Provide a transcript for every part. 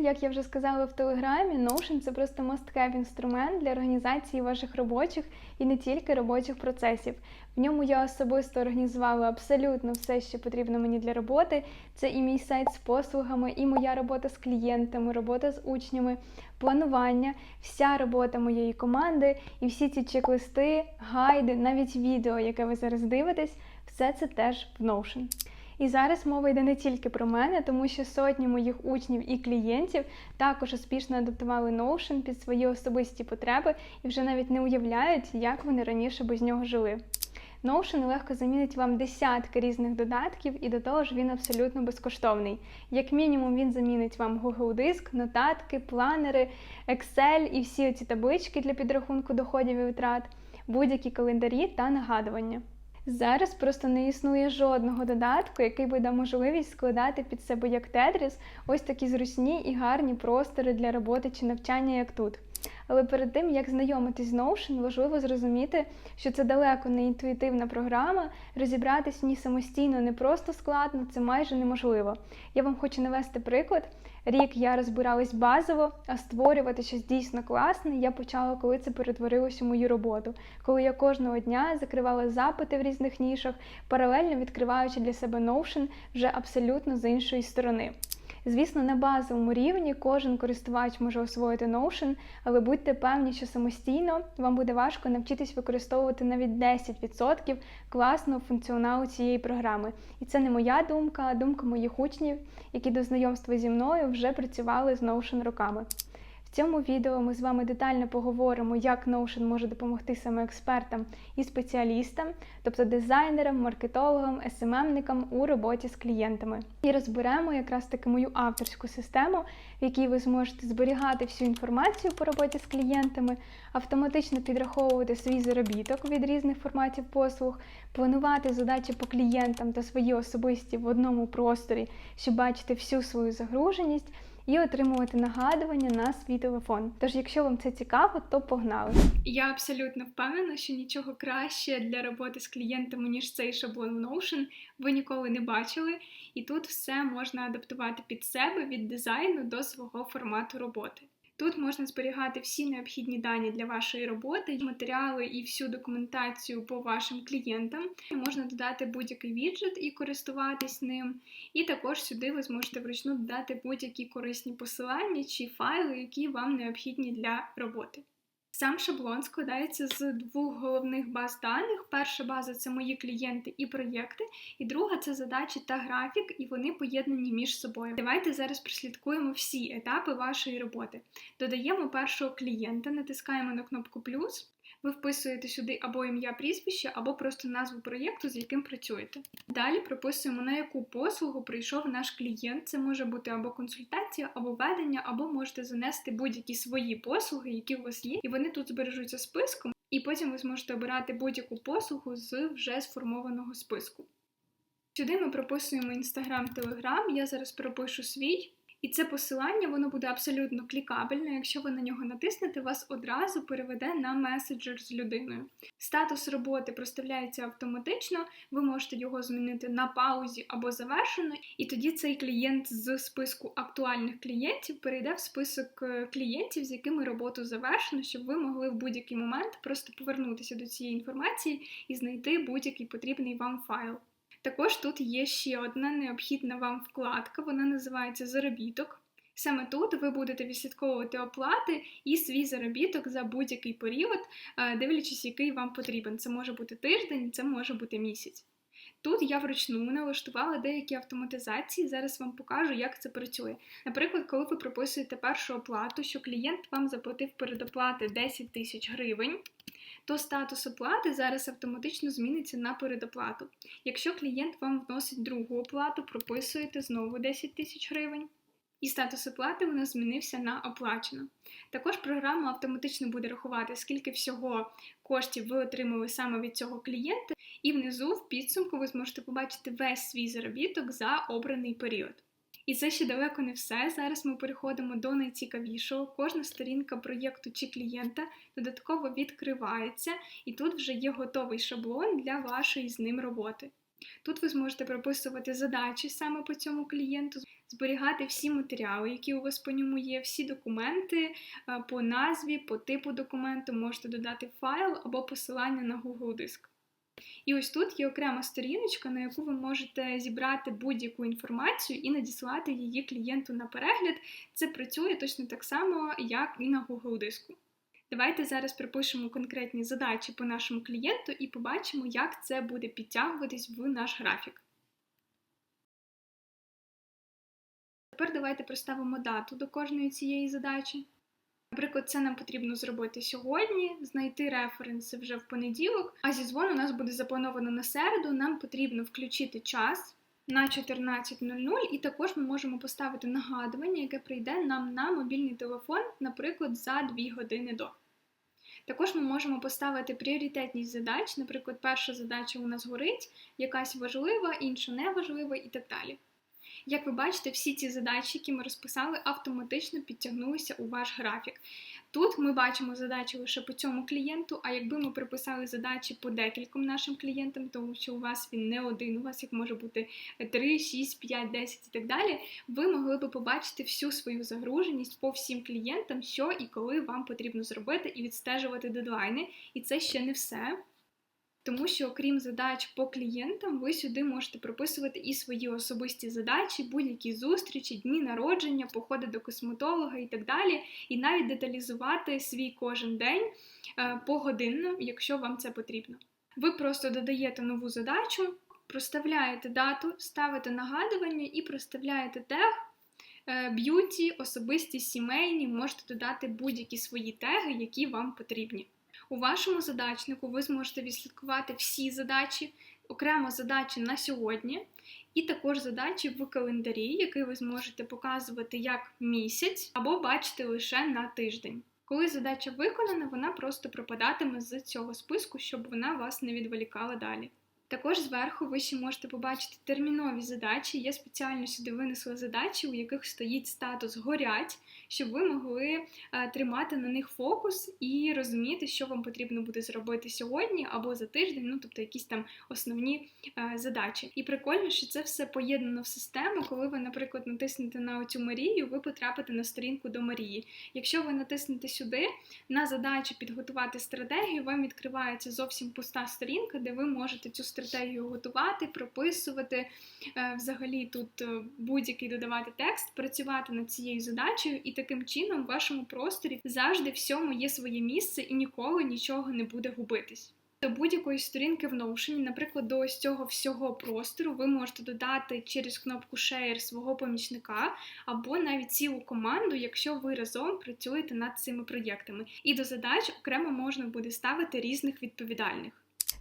Як я вже сказала в телеграмі, Notion це просто must-have інструмент для організації ваших робочих і не тільки робочих процесів. В ньому я особисто організувала абсолютно все, що потрібно мені для роботи. Це і мій сайт з послугами, і моя робота з клієнтами, робота з учнями, планування, вся робота моєї команди і всі ці чек-листи, гайди, навіть відео, яке ви зараз дивитесь, все це теж в Notion. І зараз мова йде не тільки про мене, тому що сотні моїх учнів і клієнтів також успішно адаптували Notion під свої особисті потреби і вже навіть не уявляють, як вони раніше без нього жили. Notion легко замінить вам десятки різних додатків, і до того ж він абсолютно безкоштовний. Як мінімум, він замінить вам Google Диск, нотатки, планери, Excel і всі ці таблички для підрахунку доходів і витрат, будь-які календарі та нагадування. Зараз просто не існує жодного додатку, який би дав можливість складати під себе як Тетріс ось такі зручні і гарні простори для роботи чи навчання, як тут. Але перед тим, як знайомитись з Notion, важливо зрозуміти, що це далеко не інтуїтивна програма, розібратись в ній самостійно не просто складно, це майже неможливо. Я вам хочу навести приклад. Рік я розбиралась базово, а створювати щось дійсно класне я почала, коли це перетворилось у мою роботу, коли я кожного дня закривала запити в різних нішах, паралельно відкриваючи для себе Notion вже абсолютно з іншої сторони. Звісно, на базовому рівні кожен користувач може освоїти Notion, але будьте певні, що самостійно вам буде важко навчитись використовувати навіть 10% класного функціоналу цієї програми. І це не моя думка, а думка моїх учнів, які до знайомства зі мною вже працювали з Notion роками. В цьому відео ми з вами детально поговоримо, як Notion може допомогти саме експертам і спеціалістам, тобто дизайнерам, маркетологам, SMM-никам у роботі з клієнтами. І розберемо якраз таки мою авторську систему, в якій ви зможете зберігати всю інформацію по роботі з клієнтами, автоматично підраховувати свій заробіток від різних форматів послуг, планувати задачі по клієнтам та свої особисті в одному просторі, щоб бачити всю свою загруженість і отримувати нагадування на свій телефон. Тож, якщо вам це цікаво, то погнали. Я абсолютно впевнена, що нічого краще для роботи з клієнтами, ніж цей шаблон в Notion, ви ніколи не бачили. І тут все можна адаптувати під себе від дизайну до свого формату роботи. Тут можна зберігати всі необхідні дані для вашої роботи, матеріали і всю документацію по вашим клієнтам. Можна додати будь-який віджит і користуватись ним. І також сюди ви зможете вручну додати будь-які корисні посилання чи файли, які вам необхідні для роботи. Сам шаблон складається з двох головних баз даних. Перша база це мої клієнти і проєкти, і друга це задачі та графік, і вони поєднані між собою. Давайте зараз прослідкуємо всі етапи вашої роботи. Додаємо першого клієнта, натискаємо на кнопку плюс. Ви вписуєте сюди або ім'я прізвище, або просто назву проєкту, з яким працюєте. Далі прописуємо, на яку послугу прийшов наш клієнт. Це може бути або консультація, або ведення, або можете занести будь-які свої послуги, які у вас є, і вони тут збережуться списком, і потім ви зможете обирати будь-яку послугу з вже сформованого списку. Сюди ми прописуємо Instagram, Telegram, я зараз пропишу свій. І це посилання воно буде абсолютно клікабельне. Якщо ви на нього натиснете, вас одразу переведе на меседжер з людиною. Статус роботи проставляється автоматично, ви можете його змінити на паузі або завершено, і тоді цей клієнт з списку актуальних клієнтів перейде в список е, клієнтів, з якими роботу завершено, щоб ви могли в будь-який момент просто повернутися до цієї інформації і знайти будь-який потрібний вам файл. Також тут є ще одна необхідна вам вкладка, вона називається заробіток. Саме тут ви будете відслідковувати оплати і свій заробіток за будь-який період, е, дивлячись, який вам потрібен. Це може бути тиждень, це може бути місяць. Тут я вручну налаштувала деякі автоматизації, зараз вам покажу, як це працює. Наприклад, коли ви прописуєте першу оплату, що клієнт вам заплатив передоплати 10 тисяч гривень, то статус оплати зараз автоматично зміниться на передоплату. Якщо клієнт вам вносить другу оплату, прописуєте знову 10 тисяч гривень. І статус оплати у нас змінився на оплачено. Також програма автоматично буде рахувати, скільки всього коштів ви отримали саме від цього клієнта, і внизу в підсумку ви зможете побачити весь свій заробіток за обраний період. І це ще далеко не все. Зараз ми переходимо до найцікавішого. Кожна сторінка проєкту чи клієнта додатково відкривається, і тут вже є готовий шаблон для вашої з ним роботи. Тут ви зможете прописувати задачі саме по цьому клієнту, зберігати всі матеріали, які у вас по ньому є, всі документи е, по назві, по типу документу, можете додати файл або посилання на Google диск. І ось тут є окрема сторіночка, на яку ви можете зібрати будь-яку інформацію і надіслати її клієнту на перегляд. Це працює точно так само, як і на Google диску. Давайте зараз припишемо конкретні задачі по нашому клієнту і побачимо, як це буде підтягуватись в наш графік. Тепер давайте проставимо дату до кожної цієї задачі. Наприклад, це нам потрібно зробити сьогодні, знайти референси вже в понеділок, а зі дзвону у нас буде заплановано на середу. Нам потрібно включити час на 14.00, і також ми можемо поставити нагадування, яке прийде нам на мобільний телефон, наприклад, за 2 години до. Також ми можемо поставити пріоритетність задач, наприклад, перша задача у нас горить, якась важлива, інша не важлива і так далі. Як ви бачите, всі ці задачі, які ми розписали, автоматично підтягнулися у ваш графік. Тут ми бачимо задачі лише по цьому клієнту, а якби ми приписали задачі по декільком нашим клієнтам, тому що у вас він не один, у вас їх може бути 3, 6, 5, 10 і так далі, ви могли би побачити всю свою загруженість по всім клієнтам, що і коли вам потрібно зробити, і відстежувати дедлайни. І це ще не все. Тому що, окрім задач по клієнтам, ви сюди можете прописувати і свої особисті задачі, будь-які зустрічі, дні народження, походи до косметолога і так далі, і навіть деталізувати свій кожен день е, погодинно, якщо вам це потрібно. Ви просто додаєте нову задачу, проставляєте дату, ставите нагадування і проставляєте тег. Е, б'юті, особисті сімейні, можете додати будь-які свої теги, які вам потрібні. У вашому задачнику ви зможете відслідкувати всі задачі, окремо задачі на сьогодні, і також задачі в календарі, який ви зможете показувати як місяць або бачити лише на тиждень. Коли задача виконана, вона просто пропадатиме з цього списку, щоб вона вас не відволікала далі. Також зверху ви ще можете побачити термінові задачі. Я спеціально сюди винесла задачі, у яких стоїть статус горять, щоб ви могли е, тримати на них фокус і розуміти, що вам потрібно буде зробити сьогодні або за тиждень, ну тобто якісь там основні е, задачі. І прикольно, що це все поєднано в систему. Коли ви, наприклад, натиснете на оцю Марію, ви потрапите на сторінку до Марії. Якщо ви натиснете сюди на задачу підготувати стратегію, вам відкривається зовсім пуста сторінка, де ви можете цю стратегію готувати, прописувати, е, взагалі тут будь-який додавати текст, працювати над цією задачею і таким чином в вашому просторі завжди всьому є своє місце і ніколи нічого не буде губитись. До будь-якої сторінки в Notion, наприклад, до ось цього всього простору ви можете додати через кнопку Share свого помічника або навіть цілу команду, якщо ви разом працюєте над цими проєктами. І до задач окремо можна буде ставити різних відповідальних.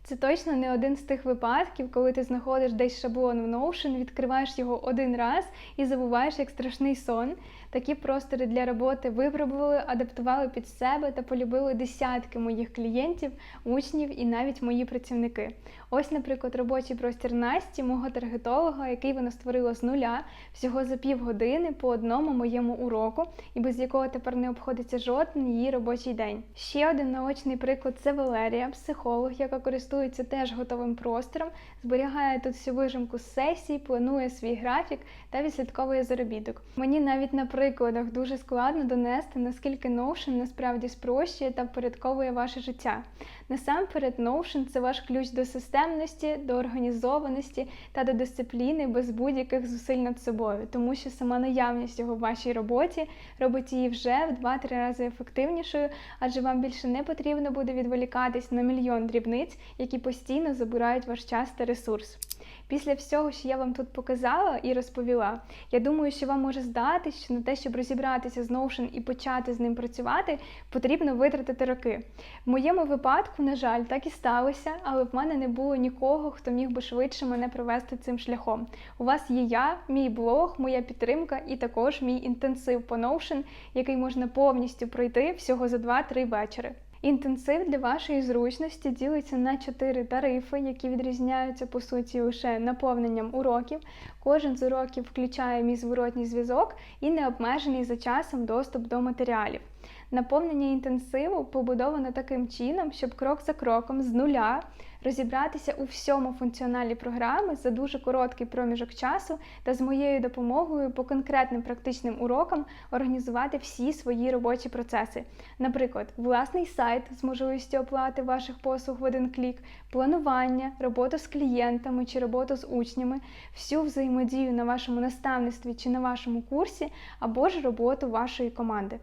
Це точно не один з тих випадків, коли ти знаходиш десь шаблон в Notion, відкриваєш його один раз і забуваєш як страшний сон. Такі простори для роботи випробували, адаптували під себе та полюбили десятки моїх клієнтів, учнів і навіть мої працівники. Ось, наприклад, робочий простір Насті, мого таргетолога, який вона створила з нуля всього за півгодини по одному моєму уроку, і без якого тепер не обходиться жоден її робочий день. Ще один наочний приклад це Валерія, психолог, яка користується теж готовим простором, зберігає тут всю вижимку з сесій, планує свій графік та відслідковує заробіток. Мені навіть на прикладах дуже складно донести, наскільки Notion насправді спрощує та впорядковує ваше життя. Насамперед, Notion – це ваш ключ до системності, до організованості та до дисципліни без будь-яких зусиль над собою, тому що сама наявність його в вашій роботі робить її вже в 2-3 рази ефективнішою, адже вам більше не потрібно буде відволікатись на мільйон дрібниць, які постійно забирають ваш час та ресурс. Після всього, що я вам тут показала і розповіла, я думаю, що вам може здатись, що на те, щоб розібратися з Notion і почати з ним працювати, потрібно витратити роки. В моєму випадку, на жаль, так і сталося, але в мене не було нікого, хто міг би швидше мене провести цим шляхом. У вас є я, мій блог, моя підтримка і також мій інтенсив по Notion, який можна повністю пройти всього за 2-3 вечори. Інтенсив для вашої зручності ділиться на чотири тарифи, які відрізняються по суті лише наповненням уроків. Кожен з уроків включає мій зворотній зв'язок і необмежений за часом доступ до матеріалів. Наповнення інтенсиву побудовано таким чином, щоб крок за кроком з нуля розібратися у всьому функціоналі програми за дуже короткий проміжок часу та з моєю допомогою по конкретним практичним урокам організувати всі свої робочі процеси. Наприклад, власний сайт з можливістю оплати ваших послуг в один клік, планування, роботу з клієнтами чи роботу з учнями, всю взаємодію на вашому наставництві чи на вашому курсі, або ж роботу вашої команди.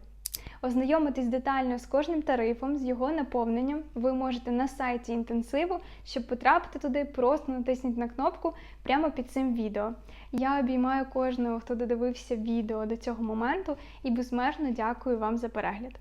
Ознайомитись детально з кожним тарифом, з його наповненням ви можете на сайті інтенсиву. Щоб потрапити туди, просто натисніть на кнопку прямо під цим відео. Я обіймаю кожного, хто додивився відео до цього моменту, і безмежно дякую вам за перегляд.